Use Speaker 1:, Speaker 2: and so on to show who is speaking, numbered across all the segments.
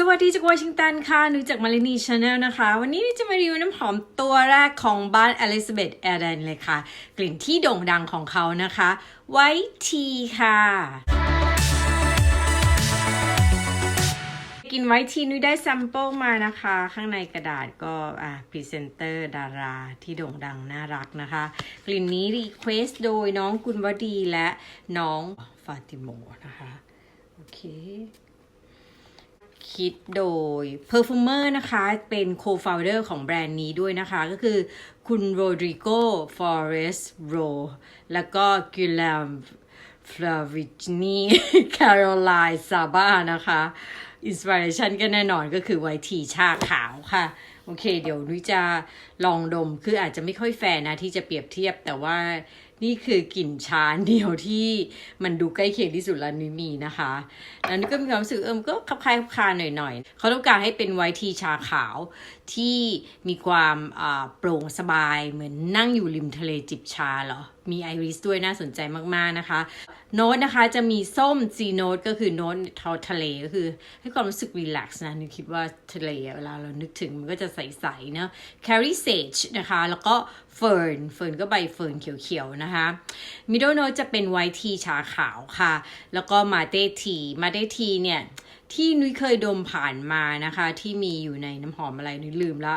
Speaker 1: สวัสดีจากวอชิงตันค่ะนูจากมารินีชาแนลนะคะ วันนี้นจะมารีวิวน้ำหอมตัวแรกของบ้านอลิซาเบธแอร์แดนเลยค่ะ กลิ่นที่โด่งดังของเขานะคะ ไวท์ทีค่ะกินไว้ทีนุ้ยได้แซมเปิลมานะคะ ข้างในกระดาษก็อะพรีเซนเตอร์ดาราที่โด่งดังน่ารักนะคะ กลิ่นนี้รีเควสโดยน้องกุลวดีและน้องฟาติโมนะคะ โอเค คิดโดย Perfumer นะคะ เป็น co-founder ของแบรนด์นี้ด้วยนะคะ ก็คือคุณโรดริโกฟอเรสโรแล้วก็กิล m มฟลาวิจนีแคโรไลน์ซาบ้านะคะอินสปิเรชันก็แน่นอนก็คือไวท์ทีชาขาวค่ะ โอเค เดี๋ยวนุ้ยจะลองดมคืออาจจะไม่ค่อยแฟร์นะที่จะเปรียบเทียบแต่ว่า นี่คือกลิ่นชาเดียวที่มันดูใกล้เคียงที่สุดแล้วนุ้ยมีนะคะแล้วนุ้ยก็มีความรู้สึกเออมนก็คลับคลายคลับคาหน่อยๆเขาต้องการให้เป็นไวท์ทีชาขาวที่มีความอ่าโปร่งสบายเหมือนนั่งอยู่ริมทะเลจิบชาเหรอ มีไอริสด้วยน่าสนใจมากๆนะคะ โน้ตนะคะจะมีส้มซีโน้ตก็คือโน้ตทอทะเลก็คือ ให้ความรู้สึกรีแลกซ์นะนึกคิดว่าทะเลเวลาเรานึกถึงมันก็จะใสๆเนาะ carry sage นะคะ แล้วก็เฟิร์นเฟิร์นก็ใบเฟิร์นเขียวๆนะคะ middle note จะเป็นไวท์ทีชาขาวค่ะ แล้วก็มาเต้ทีมาเต้ทีเนี่ย ที่นุ้ยเคยดมผ่านมานะคะ ที่มีอยู่ในน้ำหอมอะไรนุ้ยลืมละ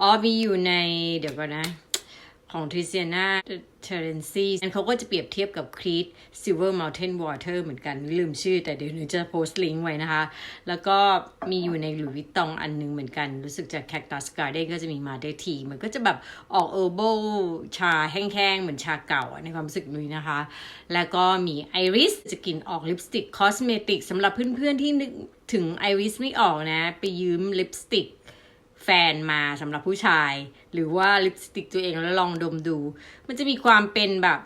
Speaker 1: อ๋อมีอยู่ในเดี๋ยวก่อนนะ ของทริเซียนาเทเรนซีอันเขาก็จะเปรียบเทียบกับครีตซิลเวอร์ม t ลเทนวอเตอร์เหมือนกันลืมชื่อ แต่เดี๋ยวหนูจะโพสต์ลิงก์ไว้นะคะ แล้วก็มีอยู่ในหลุยวิตตองอันหนึงเหมือนกัน รู้สึกจาก Cactus Garden ก็จะมีมาได้ที มันก็จะแบบออกเออร์โบชาแห้งๆ เหมือนชาเก่าในความรู้สึกนุ้ยนะคะ แล้วก็มีไอริสจะกลิ่นออกลิปสติกคอสเมติกสำหรับเพื่อนๆที่นึกถึงไอริสไม่ออกนะ ไปยืมลิปสติก แฟนมาสำหรับผู้ชาย หรือว่าลิปสติกตัวเองแล้วลองดมดู มันจะมีความเป็นแบบ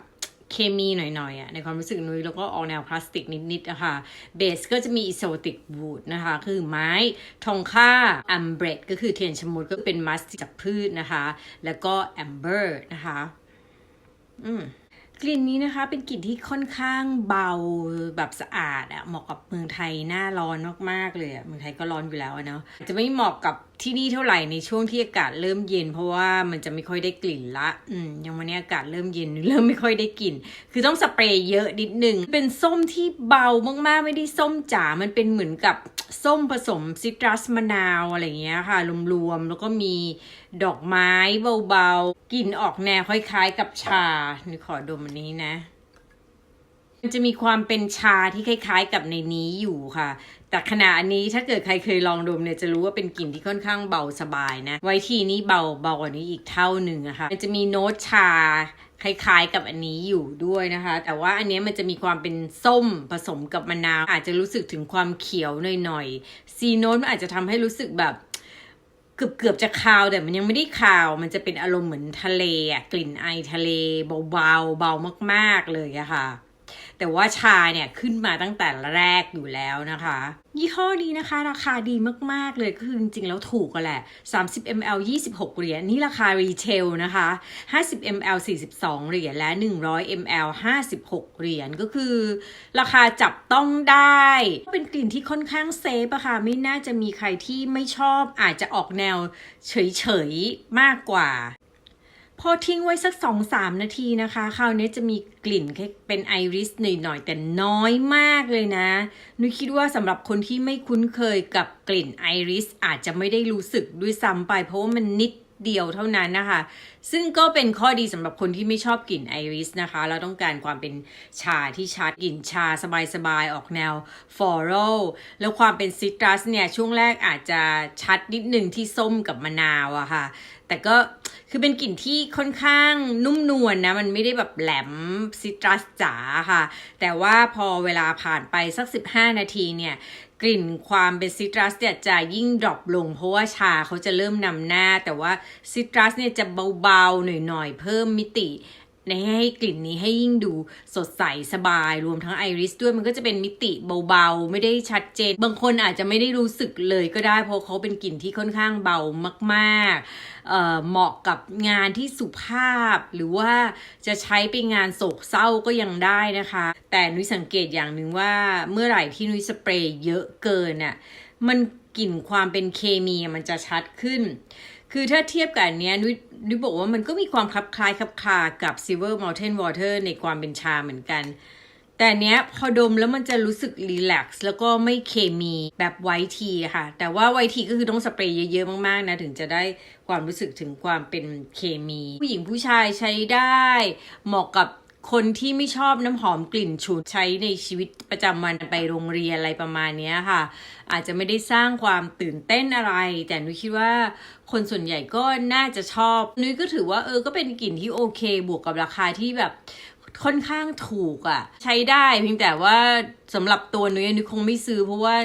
Speaker 1: เคมีหน่อยๆอะในความรู้สึกนุ้ยแล้วก็ออกแนวพลาสติกนิดๆนะคะเบสก็จะมีอิโซติกวูดนะคะ คือไม้ทองค่าอัมเบรดก็คือเทียนชะมุดก็เป็นมัสจากพืชนะคะ แล้วก็แอมเบอร์นะคะอืมกลิ่นนี้นะคะเป็นกลิ่นที่ค่อนข้างเบาแบบสะอาดอะเหมาะกับเมืองไทยหน้าร้อนมากๆเลยอะเมืองไทยก็ร้อนอยู่แล้วเนาะจะไม่เหมาะกับ ที่นี่เท่าไหร่ในช่วงที่อากาศเริ่มเย็น เพราะว่ามันจะไม่ค่อยได้กลิ่นละ อืมย่างวันนี้อากาศเริ่มเย็นเริ่มไม่ค่อยได้กลิ่น คือต้องสเปรย์เยอะนิดนึง เป็นส้มที่เบามากๆ ไม่ได้ส้มจ๋า มันเป็นเหมือนกับส้มผสมซิตรัสมะนาวอะไรเงี้ยค่ะรวมๆแล้วก็มีดอกไม้เบาๆกลิ่นออกแนวคล้ายๆ กับชานี่ขอดมอันนี้นะ มันจะมีความเป็นชาที่คล้ายๆกับในนี้อยู่ค่ะ แต่ขณะอันนี้ถ้าเกิดใครเคยลองดมเนี่ยจะรู้ว่าเป็นกลิ่นที่ค่อนข้างเบาสบายนะ ไวทีนี้เบาเบากว่านี้อีกเท่าหนึ่งอะค่ะมันจะมีโน้ตชาคล้ายๆกับอันนี้อยู่ด้วยนะคะ แต่ว่าอันนี้มันจะมีความเป็นส้มผสมกับมะนาวอาจจะรู้สึกถึงความเขียวหน่อยๆซีโน้ตมันอาจจะทำให้รู้สึกแบบเกือบเกือบจะคาวแต่มันยังไม่ได้คาว มันจะเป็นอารมณ์เหมือนทะเลอะกลิ่นไอทะเลเบาๆเบามาก ๆเลยอะค่ะ แต่ว่าชาเนี่ยขึ้นมาตั้งแต่แรกอยู่แล้วนะคะ ยี่ห้อนี้นะคะ ราคาดีมากๆเลยก็คือจริงๆ แล้วถูกกันแหละ 30 ml 26 เหรียญนี่ราคารีเทลนะคะ 50 ml 42 เหรียญและ 100 ml 56 เหรียญก็คือ ราคาจับต้องได้ เป็นกลิ่นที่ค่อนข้างเซฟอะค่ะไม่น่าจะมีใครที่ไม่ชอบอาจจะออกแนวเฉยๆมากกว่า พอทิ้งไว้สัก 2-3 นาทีนะคะ คราวนี้จะมีกลิ่นเป็นไอริสหน่อยๆ แต่น้อยมากเลยนะ นุ้ยคิดว่าสำหรับคนที่ไม่คุ้นเคยกับกลิ่นไอริสอาจจะไม่ได้รู้สึกด้วยซ้ำไป เพราะว่ามันนิดเดียวเท่านั้นนะคะ ซึ่งก็เป็นข้อดีสำหรับคนที่ไม่ชอบกลิ่นไอริสนะคะแล้วต้องการความเป็นชาที่ชัดกลิ่นชาสบายๆ ออกแนวฟลอรัลแล้วความเป็นซิตรัสเนี่ย ช่วงแรกอาจจะชัดนิดนึงที่ส้มกับมะนาวอะค่ะ แต่ก็ คือเป็นกลิ่นที่ค่อนข้างนุ่มนวลนะ มันไม่ได้แบบแหลมซิตรัสจ๋าค่ะ แต่ว่าพอเวลาผ่านไปสัก 15 นาทีเนี่ย กลิ่นความเป็นซิตรัสเนี่ยจะยิ่งดรอปลง เพราะว่าชาเขาจะเริ่มนำหน้า แต่ว่าซิตรัสเนี่ยจะเบาๆหน่อยๆเพิ่มมิติ ในให้กลิ่นนี้ให้ยิ่งดูสดใสสบาย รวมทั้งไอริสด้วยมันก็จะเป็นมิติเบาๆ ไม่ได้ชัดเจน บางคนอาจจะไม่ได้รู้สึกเลยก็ได้เพราะเขาเป็นกลิ่นที่ค่อนข้างเบามากๆเเหมาะกับงานที่สุภาพ หรือว่าจะใช้ไปงานโศกเศร้าก็ยังได้นะคะ แต่นุ้ยสังเกตอย่างหนึ่งว่าเมื่อไหร่ที่นุ้ยสเปรย์เยอะเกินน่ะมันกลิ่นความเป็นเคมีมันจะชัดขึ้น คือถ้าเทียบกับอันเนี้ยนุ้ยนุ้ยบอกว่ามันก็มีความคลับคล้ายคลับคลากับ Silver Mountain Water ในความเป็นชาเหมือนกัน แต่เนี้ยพอดมแล้วมันจะรู้สึกรีแลกซ์แล้วก็ไม่เคมีแบบไวท์ทีค่ะ แต่ว่าไวท์ทีก็คือต้องสเปรย์เยอะๆมากๆนะ ถึงจะได้ความรู้สึกถึงความเป็นเคมี ผู้หญิงผู้ชายใช้ได้ เหมาะกับ คนที่ไม่ชอบน้ำหอมกลิ่นฉุนใช้ในชีวิตประจำวันไปโรงเรียนอะไรประมาณเนี้ค่ะ อาจจะไม่ได้สร้างความตื่นเต้นอะไร แต่นุ้ยคิดว่าคนส่วนใหญ่ก็น่าจะชอบ นุ้ยก็ถือว่าเออก็เป็นกลิ่นที่โอเค บวกกับราคาที่แบบ ค่อนข้างถูกอะ่ะ ใช้ได้เพียงแต่ว่าสำหรับตัวนุ้ยนุ้ยคงไม่ซื้อเพราะว่า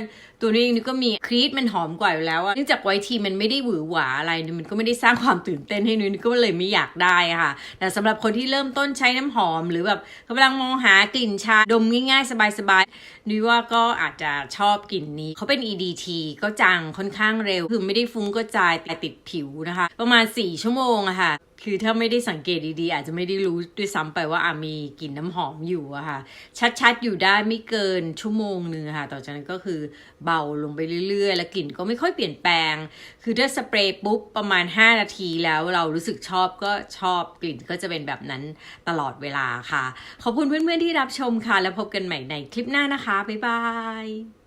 Speaker 1: ตัวนุ้ยเองนุ้ยก็มีครีตมันหอมกว่าอยู่แล้วอะเนื่องจากไวท์ทีมันไม่ได้หวือหวาอะไรมันก็ไม่ได้สร้างความตื่นเต้นให้นุ้ยนุ้ยก็เลยไม่อยากได้ค่ะ แต่สำหรับคนที่เริ่มต้นใช้น้ำหอม หรือแบบกำลังมองหากลิ่นชาดมง่ายๆ สบายๆนุ้ยว่าก็อาจจะชอบกลิ่นนี้เขาเป็น EDT ก็จางค่อนข้างเร็ว คือไม่ได้ฟุ้งก็จายแต่ติดผิวนะคะ ประมาณ 4 ชั่วโมงอะค่ะ คือถ้าไม่ได้สังเกตดีๆ อาจจะไม่ได้รู้ด้วยซ้ำไปว่าอามีกลิ่นน้ำหอมอยู่อะค่ะ ชัดๆ อยู่ได้ไม่เกินชั่วโมงหนึ่งค่ะ ต่อจากนั้นก็คือเบาลงไปเรื่อยๆ แล้วกลิ่นก็ไม่ค่อยเปลี่ยนแปลง คือถ้าสเปรย์ปุ๊บประมาณ 5 นาทีแล้วเรารู้สึกชอบก็ชอบกลิ่นก็จะเป็นแบบนั้นตลอดเวลาค่ะ ขอบคุณเพื่อนๆที่รับชมค่ะ แล้วพบกันใหม่ในคลิปหน้านะคะ บ๊ายบาย